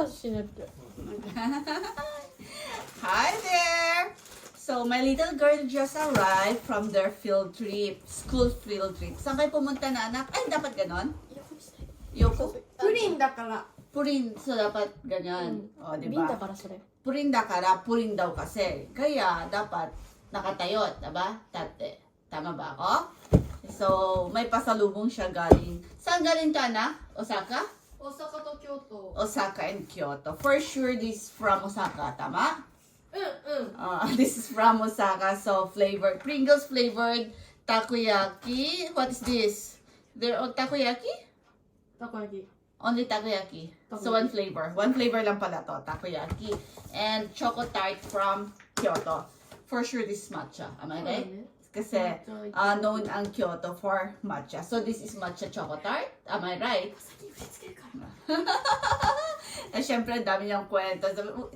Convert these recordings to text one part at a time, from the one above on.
足しねって。 Hi there! So, my little girl just arrived from their field trip, school field trip. Saan kayo pumunta na anak? Ay, dapat ganon? Yoko? プリンだから。 Purin, so dapat ganyan. O, di 瓶だ ba? からそれ。 Purin da kara, purin daw kasi. Kaya, dapat nakatayot, diba? Tate. Tama ba ako? So, may pasalubong siya galing. Saan galing ka na? Osaka? Osaka to Kyoto. Osaka and Kyoto. For sure, this from Osaka, tama? Mm-mm. Uh, this is from Osaka. So, flavored. Pringles flavored takoyaki. What is this? There are takoyaki? Takoyaki. Only takoyaki. takoyaki. So, one flavor. One flavor lang pala to. Takoyaki. And choco tart from Kyoto. For sure, this matcha. Am I right? Mm-hmm kasi uh, known ang Kyoto for matcha. So this is matcha choco tart. Am I right? At eh, syempre, dami niyang kwento.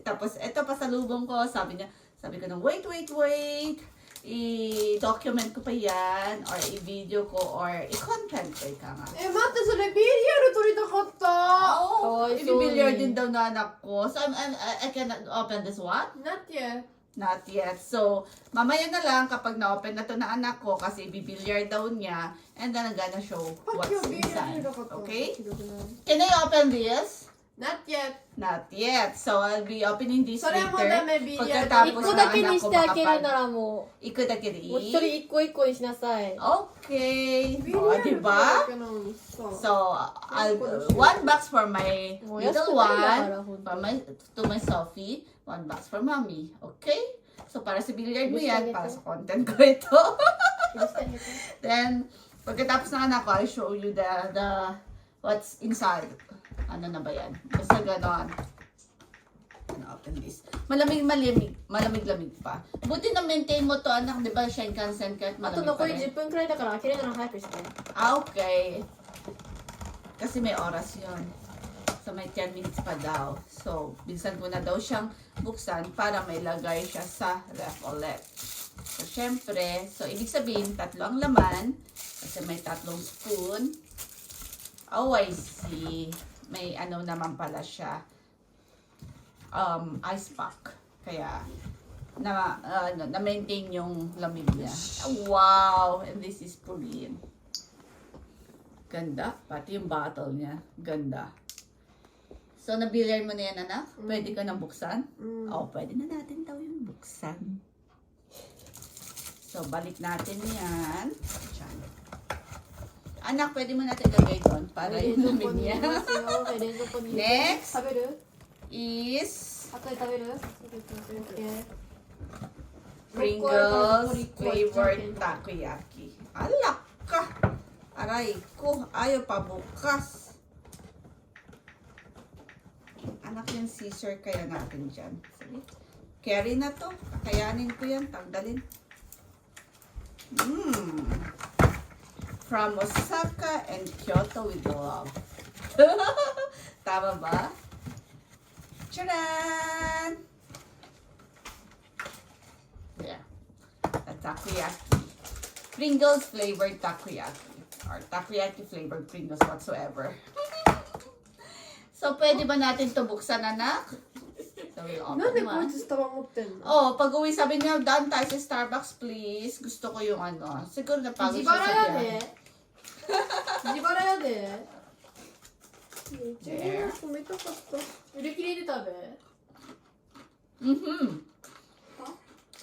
Tapos, ito pa pasalubong ko. Sabi niya, sabi ko na, wait, wait, wait. I-document ko pa yan, or i-video ko, or i-content ko ika nga. Eh, mata sa na-billiard, ito rin to. Oo, oh, oh i din daw na anak ko. So, I'm, I'm, I cannot open this one? Not yet. Not yet. So, mamaya na lang kapag na-open na to na anak ko kasi bibilyar daw niya and then I'm gonna show what's 今日 BL 撮 inside. りたかった。 Okay? ひどくない Can I open this? なって。 Not yet. So, I'll be opening this それ later. もダメ、BL 一 Pagkatapos 個だけにしてあげるならも Iko da う、 kiri. もう一人一個一個にしなさい。 Okay. BL O, 撮り diba? ただけなのにさ。 So, I'll, one box for my もう安く little ないんだから、 one. ほん For と。 my, to my Sophie, one box for mommy. Okay? So, para sa billiard mo Gusto yan, nito. para sa content ko ito. 許してあげて Then, pagkatapos ng anak ko, I'll show you the, the, what's inside. Ano na ba yan? Basta ganon. Ano, open this. Malamig, malamig, malamig-lamig pa. Buti na maintain mo to, anak, di ba? Shenkan, Senkat, あと malamig 残 pa り rin. 10分くらいだから開けるなら早くして。 Ah, okay. Kasi may oras yon. So, may 10 minutes pa daw. So, binsan ko na daw siyang buksan para may lagay siya sa ref ulit. So, syempre, so, ibig sabihin, tatlo ang laman. Kasi may tatlong spoon. Oh, I see. May ano naman pala siya. Um, ice pack. Kaya, na, uh, na-maintain yung lamig niya. Wow! And this is Korean. Ganda. Pati yung bottle niya. Ganda. So, nabilyar mo na yan, anak? Pwede ka nang buksan? Mm. Oo, pwede na natin daw yung buksan. So, balik natin yan. Diyan. Anak, pwede mo natin gagay doon para yung lumig niya. Next is... Pringles flavored takoyaki. Alak ka! Aray ko, ayaw pa bukas. Anak yung scissor kaya natin dyan. Sige. Carry na to. Kakayanin ko yan. Tanggalin. Mmm. From Osaka and Kyoto with love. Tama ba? Charan! Yeah. A takoyaki. Pringles flavored takoyaki. Or takoyaki flavored Pringles whatsoever. So, pwede ba natin to buksan, anak? Sabi, oh, Nani po naman. sa Starbucks din. Oh, pag uwi sabi niya, daan tayo sa Starbucks, please. Gusto ko yung ano. Siguro napagod siya sa Cibara yan. de. Cibara de. There. Tomato pasta. Ürekleri de tabii. Mm-hmm.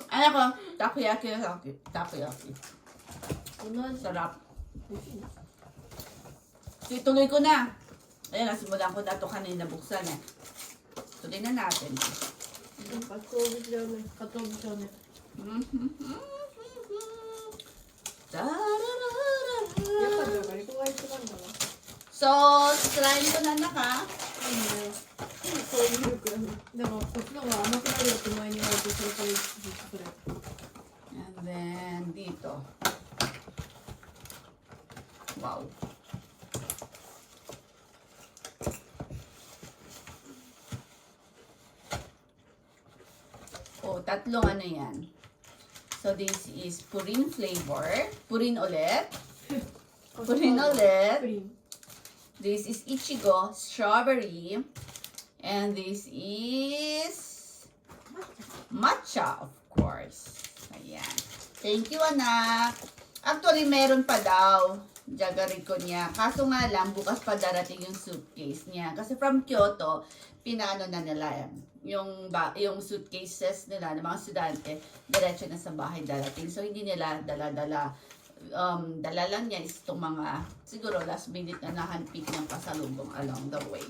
Anak ko, takoyaki, takoyaki. Bunlar ano? Sarap. Tituloy ko na. Ayan, nasimulan ko dato kanina buksan eh. So, tingnan natin. Katubig lang eh. Katubig lang eh. So, try ko na naka. And then, dito. Wow. Tatlong ano yan. So, this is purin flavor. Purin ulit. Purin ulit. This is Ichigo strawberry. And this is matcha, of course. Ayan. Thank you, anak. Actually, meron pa daw. Jagarin ko niya. Kaso nga lang, bukas pa darating yung suitcase niya. Kasi from Kyoto, pinano na nila. Yung, ba, yung suitcases nila ng mga estudyante, diretso na sa bahay darating. So, hindi nila dala-dala. Um, dala lang niya is itong mga, siguro last minute na nahanpik ng pasalubong along the way.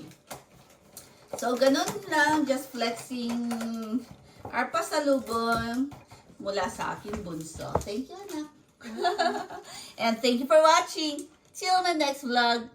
So, ganun lang. Just flexing our pasalubong mula sa aking bunso. Thank you, anak. And thank you for watching. See you the next vlog.